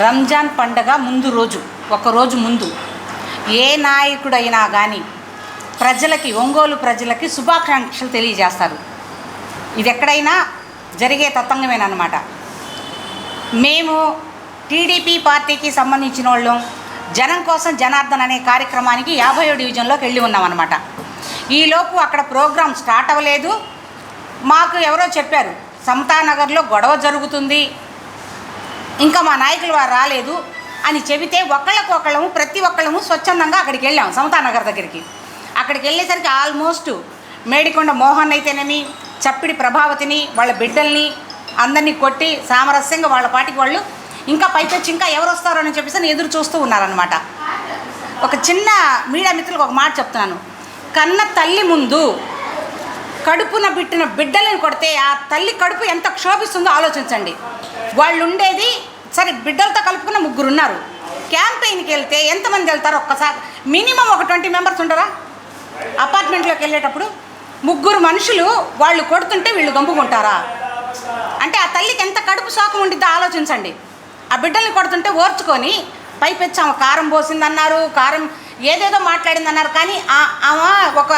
రంజాన్ పండగ ముందు రోజు ఒకరోజు ముందు. ఏ నాయకుడైనా కానీ ప్రజలకి ఒంగోలు ప్రజలకి శుభాకాంక్షలు తెలియజేస్తారు. ఇది ఎక్కడైనా జరిగే తతంగమేనమాట మేము టీడీపీ పార్టీకి సంబంధించిన వాళ్ళం. జనం కోసం జనార్దన్ అనే కార్యక్రమానికి యాభై డివిజన్లోకి వెళ్ళి ఉన్నామన్నమాట. ఈలోపు అక్కడ ప్రోగ్రాం స్టార్ట్ అవ్వలేదు. మాకు ఎవరో చెప్పారు సమతానగర్లో గొడవ జరుగుతుంది ఇంకా మా నాయకులు వారు రాలేదు అని చెబితే ఒకళ్ళకొకళ్ళము ప్రతి ఒక్కళ్ళము స్వచ్ఛందంగా అక్కడికి వెళ్ళాం సమతానగర్ దగ్గరికి. అక్కడికి వెళ్ళేసరికి ఆల్మోస్ట్ మేడికొండ మోహన్ అయితేనేమి చప్పిడి ప్రభావతిని వాళ్ళ బిడ్డల్ని అందరినీ కొట్టి సామరస్యంగా వాళ్ళ పాటికి వాళ్ళు ఇంకా పైకొచ్చి ఇంకా ఎవరు వస్తారో అని చెప్పేసి నేను ఎదురు చూస్తూ ఉన్నారనమాట ఒక చిన్న మీడియా మిత్రులకు ఒక మాట చెప్తున్నాను. కన్న తల్లి ముందు కడుపున బిట్టిన బిడ్డలను కొడితే ఆ తల్లి కడుపు ఎంత క్షోభిస్తుందో ఆలోచించండి. వాళ్ళు ఉండేది సరే బిడ్డలతో కలుపుకున్న ముగ్గురు ఉన్నారు క్యాంపెయిన్కి వెళ్తే ఎంతమంది వెళ్తారు ఒక్కసారి? మినిమం ఒక ట్వంటీ మెంబర్స్ ఉండరా అపార్ట్మెంట్లోకి వెళ్ళేటప్పుడు ముగ్గురు మనుషులు వాళ్ళు కొడుతుంటే వీళ్ళు గంపుకుంటారా అంటే ఆ తల్లికి ఎంత కడుపు శోకం ఉండిద్దో ఆలోచించండి. ఆ బిడ్డల్ని కొడుతుంటే ఓర్చుకొని పైపెచ్చాము కారం పోసిందన్నారు కారం ఏదేదో మాట్లాడిందన్నారు కానీ ఆ- ఆమె ఒక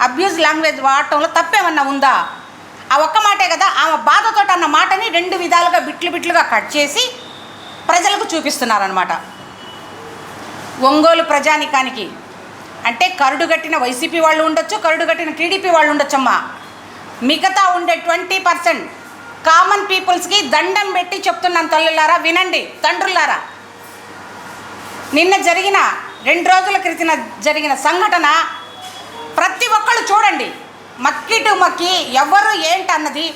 అబ్యూజ్ లాంగ్వేజ్ వాడటంలో తప్పేమన్నా ఉందా? ఆ ఒక్క మాటే కదా ఆమె బాధతో అన్న మాటని రెండు విధాలుగా బిట్లు బిట్లుగా కట్ చేసి ప్రజలకు చూపిస్తున్నారనమాట ఒంగోలు ప్రజానికానికి అంటే కరుడుగట్టిన వైసీపీ వాళ్ళు ఉండొచ్చు కరుడుగట్టిన టీడీపీ వాళ్ళు ఉండొచ్చమ్మా. మిగతా ఉండే ట్వంటీ పర్సెంట్ కామన్ పీపుల్స్కి దండం పెట్టి చెప్తున్నాను తల్లులారా వినండి తండ్రులారా. నిన్న జరిగిన రెండు రోజుల క్రితం జరిగిన సంఘటన ప్రతి ఒక్కళ్ళు చూడండి. మక్కిటు మక్కి ఎవరు ఏంటన్నది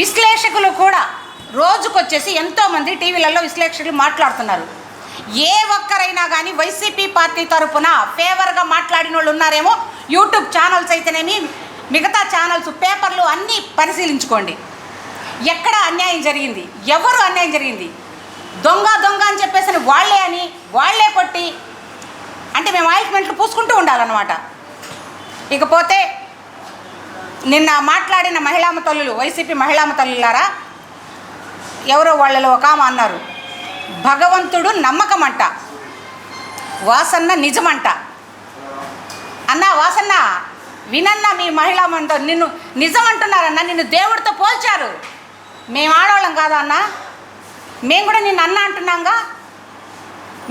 విశ్లేషకులు కూడా రోజుకొచ్చేసి ఎంతోమంది టీవీలలో విశ్లేషకులు మాట్లాడుతున్నారు. ఏ ఒక్కరైనా కానీ వైసీపీ పార్టీ తరఫున ఫేవర్గా మాట్లాడిన వాళ్ళు ఉన్నారేమో యూట్యూబ్ ఛానల్స్ అయితేనేమి మిగతా ఛానల్స్ పేపర్లు అన్నీ పరిశీలించుకోండి. ఎక్కడ అన్యాయం జరిగింది? ఎవరు అన్యాయం జరిగింది? దొంగ దొంగ అని చెప్పేసి వాళ్ళే అని వాళ్ళే కొట్టి అంటే మేము ఆయింట్మెంట్లు పూసుకుంటూ ఉండాలన్నమాట. ఇకపోతే నిన్న మాట్లాడిన మహిళామ తల్లులు వైసీపీ మహిళామ తల్లులారా ఎవరో వాళ్ళలో ఒక ఆమె అన్నారు భగవంతుడు నమ్మకం అంట వాసన్న నిజమంట. అన్నా వాసన్న వినన్నా మీ మహిళా మంతో నిన్ను నిజం అంటున్నారన్నా నిన్ను దేవుడితో పోల్చారు. మేము ఆడవాళ్ళం కాదా అన్న? మేము కూడా నిన్ను అన్న అంటున్నాంగా?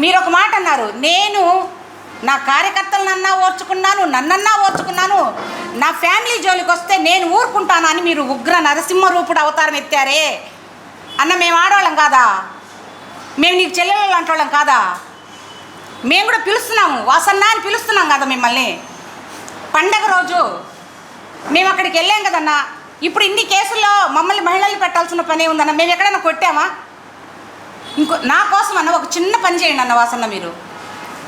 మీరు ఒక మాట అన్నారు నేను నా కార్యకర్తలనన్నా ఓర్చుకున్నాను నన్నన్నా ఓర్చుకున్నాను. నా ఫ్యామిలీ జోలికి వస్తే నేను ఊరుకుంటాను అని మీరు ఉగ్ర నరసింహ రూపుడు అవతారం ఎత్తారే? అన్న మేము ఆడవాళ్ళం కాదా? మేము నీకు చెల్లెలు లాంటి కాదా? మేము కూడా పిలుస్తున్నాము. వాసన్న అని పిలుస్తున్నాం కదా మిమ్మల్ని. పండగ రోజు మేము అక్కడికి వెళ్ళాం కదన్నా. ఇప్పుడు ఇన్ని కేసుల్లో మమ్మల్ని మహిళలు పెట్టాల్సిన పనే ఉందన్న. మేము ఎక్కడైనా కొట్టామా? ఇంకో నా కోసం అన్న ఒక చిన్న పని చేయండి అన్న వాసన్న మీరు.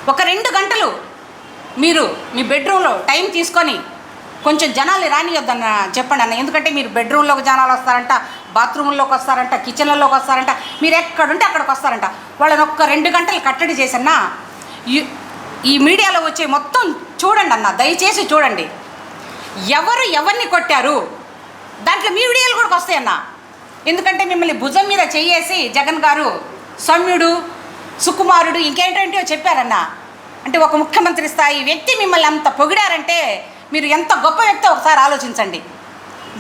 ఒక రెండు గంటలు మీరు మీ బెడ్రూమ్లో టైం తీసుకొని కొంచెం జనాలు రానియొద్దన్న చెప్పండి అన్న. ఎందుకంటే మీరు బెడ్రూమ్లోకి జనాలు వస్తారంట బాత్రూంలోకి వస్తారంట కిచెన్లలోకి వస్తారంట మీరు ఎక్కడుంటే అక్కడికి వస్తారంట. వాళ్ళని ఒక్క రెండు గంటలు కట్టడి చేసన్నా ఈ- ఈ మీడియాలో వచ్చే మొత్తం చూడండి అన్న దయచేసి చూడండి. ఎవరు ఎవరిని కొట్టారు? దాంట్లో మీ వీడియోలు కూడా వస్తాయన్న. ఎందుకంటే మిమ్మల్ని భుజం మీద చెయ్యేసి జగన్ గారు సౌమ్యుడు సుకుమారుడు ఇంకేంటంటే చెప్పారన్న? అంటే ఒక ముఖ్యమంత్రి స్థాయి వ్యక్తి మిమ్మల్ని అంత పొగిడారంటే మీరు ఎంత గొప్ప వ్యక్తి ఒకసారి ఆలోచించండి.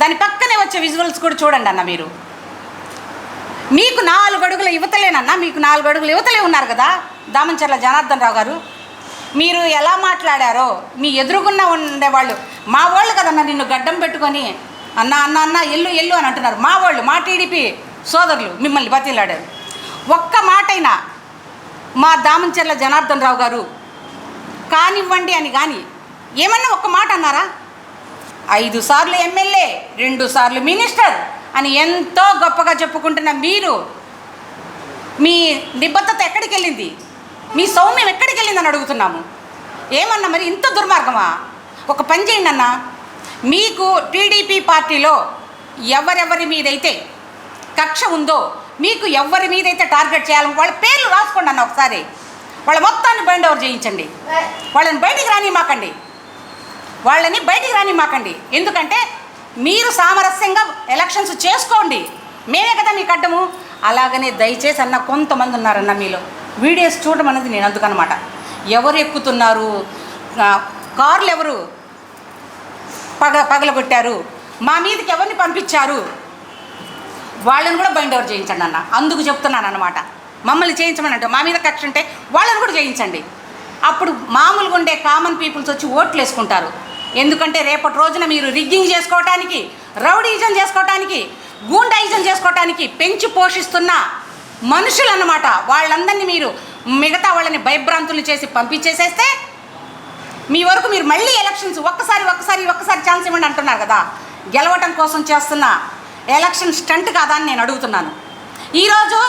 దాని పక్కనే వచ్చే విజువల్స్ కూడా చూడండి అన్న మీరు. మీకు నాలుగు అడుగుల యువతలేనన్నా? మీకు నాలుగు అడుగుల యువతలే ఉన్నారు కదా దామంచర్ల జనార్దన్ రావు గారు. మీరు ఎలా మాట్లాడారో మీ ఎదురుగున్న ఉండేవాళ్ళు మా వాళ్ళు కదన్నా నిన్ను గడ్డం పెట్టుకొని అన్న అన్న అన్న ఎల్లు ఎల్లు అని అంటున్నారు. మా వాళ్ళు మా టీడీపీ సోదరులు మిమ్మల్ని బతిలాడారు. ఒక్క మాటైనా మా దామంచెర్ల జనార్దన్ రావు గారు. కానివ్వండి అని కానీ ఏమన్నా ఒక్క మాట అన్నారా? ఐదు సార్లు ఎమ్మెల్యే రెండు సార్లు మినిస్టర్ అని ఎంతో గొప్పగా చెప్పుకుంటున్న మీరు మీ నిబద్ధత ఎక్కడికి వెళ్ళింది మీ సౌమ్యం ఎక్కడికి వెళ్ళిందని అడుగుతున్నాము. ఏమన్నా మరి ఇంత దుర్మార్గమా? ఒక పని చేయండి అన్న. మీకు టీడీపీ పార్టీలో ఎవరెవరి మీదైతే కక్ష ఉందో మీకు ఎవరి మీద అయితే టార్గెట్ చేయాలని వాళ్ళ పేర్లు రాసుకోండి అన్న ఒకసారి. వాళ్ళ మొత్తాన్ని బైండ్ ఓవర్ చేయించండి. వాళ్ళని బయటికి రాని మాకండి వాళ్ళని బయటికి రాని మాకండి ఎందుకంటే మీరు సామరస్యంగా ఎలక్షన్స్ చేసుకోండి. మేమే కదా మీకు అడ్డము. అలాగనే దయచేసి అన్న కొంతమంది ఉన్నారన్న మీలో. వీడియోస్ చూడడం అనేది నేను అందుకనమాట. ఎవరు ఎక్కుతున్నారు? కార్లు ఎవరు? పగ పగలగొట్టారు. మా మీదకి ఎవరిని పంపించారు? వాళ్ళని కూడా బైండ్ ఓవర్ చేయించండి అన్న. అందుకు చెప్తున్నాను అనమాట మమ్మల్ని చేయించమని అంటే మా మీద కక్ష ఉంటే వాళ్ళని కూడా చేయించండి. అప్పుడు మామూలుగా ఉండే కామన్ పీపుల్స్ వచ్చి ఓట్లు వేసుకుంటారు. ఎందుకంటే రేపటి రోజున మీరు రిగ్గింగ్ చేసుకోవటానికి రౌడీజం చేసుకోవటానికి గూండాయిజం చేసుకోవటానికి పెంచి పోషిస్తున్న మనుషులు అన్నమాట. వాళ్ళందరినీ మీరు మిగతా వాళ్ళని భయభ్రాంతులు చేసి పంపించేసేస్తే మీ వరకు మీరు మళ్ళీ ఎలక్షన్స్ ఒక్కసారి ఒక్కసారి ఒక్కసారి ఛాన్స్ ఇవ్వండి అంటున్నారు కదా. గెలవటం కోసం చేస్తున్న ఎలక్షన్ స్టంట్ కాదా అని నేను అడుగుతున్నాను. ఈరోజు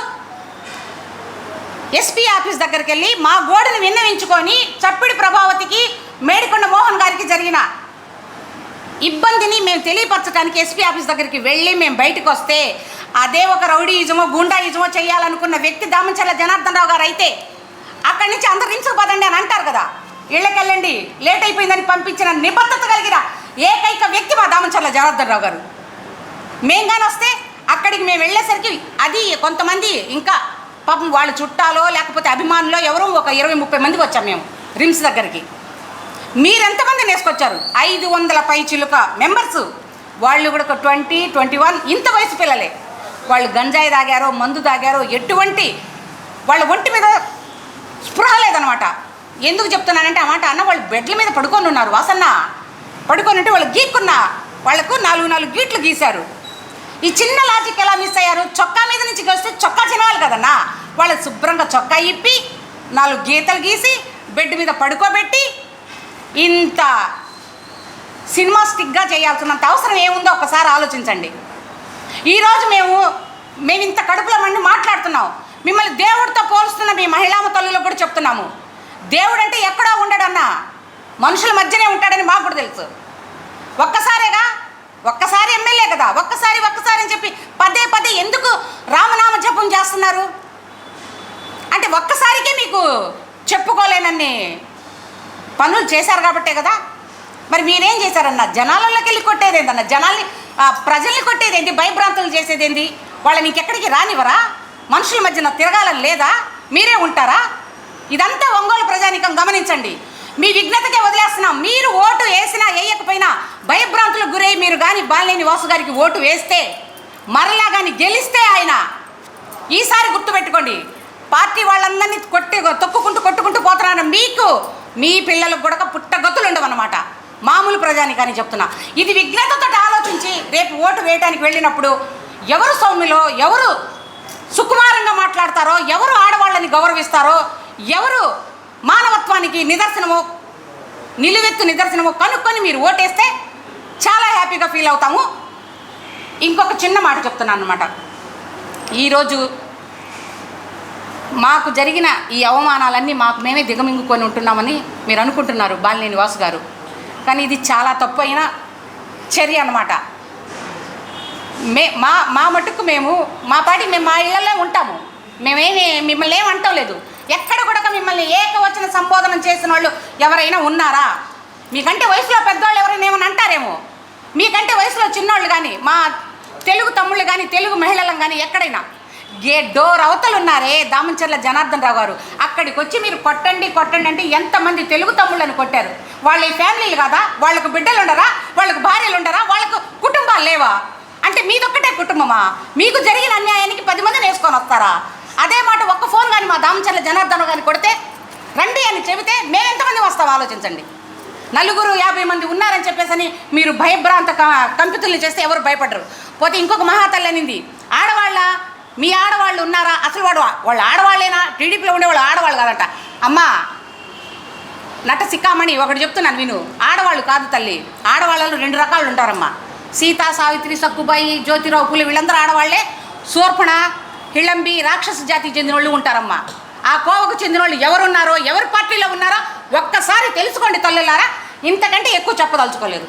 ఎస్పీ ఆఫీస్ దగ్గరికి వెళ్ళి మా గోడను విన్నవించుకొని చప్పిడి ప్రభావతికి మేడికొండ మోహన్ గారికి జరిగిన ఇబ్బందిని మేము తెలియపరచడానికి ఎస్పీ ఆఫీస్ దగ్గరికి వెళ్ళి మేము బయటకు వస్తే అదే ఒక రౌడీయిజమో గుండాయిజమో చేయాలనుకున్న వ్యక్తి దామంచర్ల జనార్దన్ రావు గారు అయితే అక్కడి నుంచి అందరు రించుకుపోదండి అని అంటారు కదా. ఇళ్ళకెళ్ళండి లేట్ అయిపోయిందని పంపించిన నిబద్ధత కలిగిన ఏకైక వ్యక్తి మా దామంచర్ల జనార్దన్ రావు గారు. మేం కానీ వస్తే అక్కడికి మేము వెళ్ళేసరికి అది కొంతమంది ఇంకా పాపం వాళ్ళ చుట్టాలో లేకపోతే అభిమానులో ఎవరో ఒక ఇరవై ముప్పై మందికి వచ్చాం మేము రిమ్స్ దగ్గరికి. మీరెంతమంది వేసుకొచ్చారు ఐదు వందల పై చిలుక మెంబర్స్. వాళ్ళు కూడా ఒక ట్వంటీ ట్వంటీ వన్ ఇంత వయసు పిల్లలే. వాళ్ళు గంజాయి తాగారో మందు తాగారో ఎటువంటి వాళ్ళ ఒంటి మీద స్పృహ లేదనమాట. ఎందుకు చెప్తున్నానంటే ఆ మాట అన్న వాళ్ళు బెడ్ల మీద పడుకొని ఉన్నారు వాసన్న. పడుకొని ఉంటే వాళ్ళు గీక్కున్న వాళ్ళకు నాలుగు నాలుగు గీట్లు గీశారు. ఈ చిన్న లాజిక్ ఎలా మిస్ అయ్యారు? చొక్కా మీద నుంచి వస్తే చొక్కా చినవాలి కదన్నా? వాళ్ళు శుభ్రంగా చొక్కా ఇప్పి నాలుగు గీతలు గీసి బెడ్ మీద పడుకోబెట్టి ఇంత సినిమాస్టిక్గా చేయాల్సినంత అవసరం ఏముందో ఒకసారి ఆలోచించండి. ఈరోజు మేము మేము ఇంత కడుపులో మండి మాట్లాడుతున్నాం. మిమ్మల్ని దేవుడితో పోలుస్తున్న మీ మహిళామ తల్లులకు కూడా చెప్తున్నాము. దేవుడు అంటే ఎక్కడో ఉండడన్నా మనుషుల మధ్యనే ఉంటాడని మాకు కూడా తెలుసు. ఒక్కసారిగా ఒక్కసారి ఎమ్మెల్యే కదా ఒక్కసారి ఒక్కసారి అని చెప్పి పదే పదే ఎందుకు రామనామ జపం చేస్తున్నారు? అంటే ఒక్కసారికే మీకు చెప్పుకోలేనన్ని పనులు చేశారు కాబట్టే కదా? మరి మీరేం చేశారన్న? జనాలలోకి వెళ్ళి కొట్టేదేందన్న జనాల్ని ప్రజల్ని ప్రజల్ని కొట్టేదేంటి భయభ్రాంతులు చేసేదేంటి వాళ్ళని ఇంకెక్కడికి రానివరా మనుషుల మధ్యన తిరగాలని లేదా? మీరే ఉంటారా? ఇదంతా ఒంగోలు ప్రజానికం గమనించండి. మీ విఘ్నతకే వదిలేస్తున్నాం. మీరు ఓటు వేసినా వేయకపోయినా భయభ్రాంతులకు గురై మీరు కానీ బాలినేని వాసు గారికి ఓటు వేస్తే మరలా కానీ గెలిస్తే ఆయన ఈసారి గుర్తుపెట్టుకోండి. పార్టీ వాళ్ళందరినీ కొట్టి తొక్కుకుంటూ కొట్టుకుంటూ పోతున్నారు మీకు మీ పిల్లలకు కూడా పుట్టగతులు ఉండవన్నమాట మామూలు ప్రజాని కానీ చెప్తున్నా. ఇది విఘ్నతతో ఆలోచించి రేపు ఓటు వేయడానికి వెళ్ళినప్పుడు ఎవరు సౌమ్యలో ఎవరు సుకుమారంగా మాట్లాడతారో ఎవరు ఆడవాళ్ళని గౌరవిస్తారో ఎవరు మానవత్వానికి నిదర్శనము నిలువెత్తు నిదర్శనము కనుక్కొని మీరు ఓటేస్తే చాలా హ్యాపీగా ఫీల్ అవుతాము. ఇంకొక చిన్న మాట చెప్తున్నాను అనమాట ఈరోజు మాకు జరిగిన ఈ అవమానాలన్నీ మాకు మేమే దిగమింగుకొని ఉంటున్నామని మీరు అనుకుంటున్నారు బాలినేని వాసు గారు. కానీ ఇది చాలా తప్పు అయిన చర్య అనమాట మే మా మా మటుకు మేము మా పాటి మేము మా ఇళ్ళల్లో ఉంటాము. మేమేమి మిమ్మల్ని ఏం అంటం లేదు ఎక్కడ కూడా మిమ్మల్ని ఏకవచన సంబోధన చేసిన వాళ్ళు ఎవరైనా ఉన్నారా? మీకంటే వయసులో పెద్దవాళ్ళు ఎవరైనా ఏమైనా అంటారేమో? మీకంటే వయసులో చిన్నవాళ్ళు కానీ మా తెలుగు తమ్ముళ్ళు కానీ తెలుగు మహిళలను కానీ ఎక్కడైనా? గే డోర్ అవతలు ఉన్నారే దామంచర్ల జనార్దన్ రావు గారు? అక్కడికి వచ్చి మీరు కొట్టండి కొట్టండి అంటే ఎంతమంది తెలుగు తమ్ముళ్ళని కొట్టారు? వాళ్ళ ఫ్యామిలీలు కదా? వాళ్ళకు బిడ్డలు ఉండరా? వాళ్ళకు భార్యలు ఉండరా? వాళ్ళకు కుటుంబాలు లేవా? అంటే మీదొక్కటే కుటుంబమా? మీకు జరిగిన అన్యాయానికి పది మందిని వేసుకొని వస్తారా? అదే మాట ఒక్క ఫోన్ కానీ మా దామచర్ల జనార్దన్ కానీ కొడితే రండి అని చెబితే మేము ఎంతమంది వస్తాం? ఆలోచించండి. నలుగురు యాభై మంది ఉన్నారని చెప్పేసి మీరు భయభ్రాంత క- కంపితుల్ని చేస్తే ఎవరు భయపడరు. పోతే ఇంకొక మహాతల్లి అనింది ఆడవాళ్ళ? మీ ఆడవాళ్ళు ఉన్నారా? అసలు వాడు వాళ్ళు ఆడవాళ్ళేనా? టీడీపీలో ఉండే వాళ్ళు ఆడవాళ్ళు కాదంట. అమ్మా నట సిక్కామణి ఒకటి చెప్తున్నాను విను. ఆడవాళ్ళు కాదు తల్లి ఆడవాళ్ళలో రెండు రకాలు ఉంటారమ్మా. సీత సావిత్రి సక్కుబాయి జ్యోతిరావు పులి వీళ్ళందరూ ఆడవాళ్ళే శూర్పణ హిళంబి రాక్షస జాతికి చెందిన వాళ్ళు ఉంటారమ్మా. ఆ కోవకు చెందిన వాళ్ళు ఎవరున్నారో ఎవరి పార్టీలో ఉన్నారో ఒక్కసారి తెలుసుకోండి తల్లులారా. ఇంతకంటే ఎక్కువ చెప్పదలుచుకోలేదు.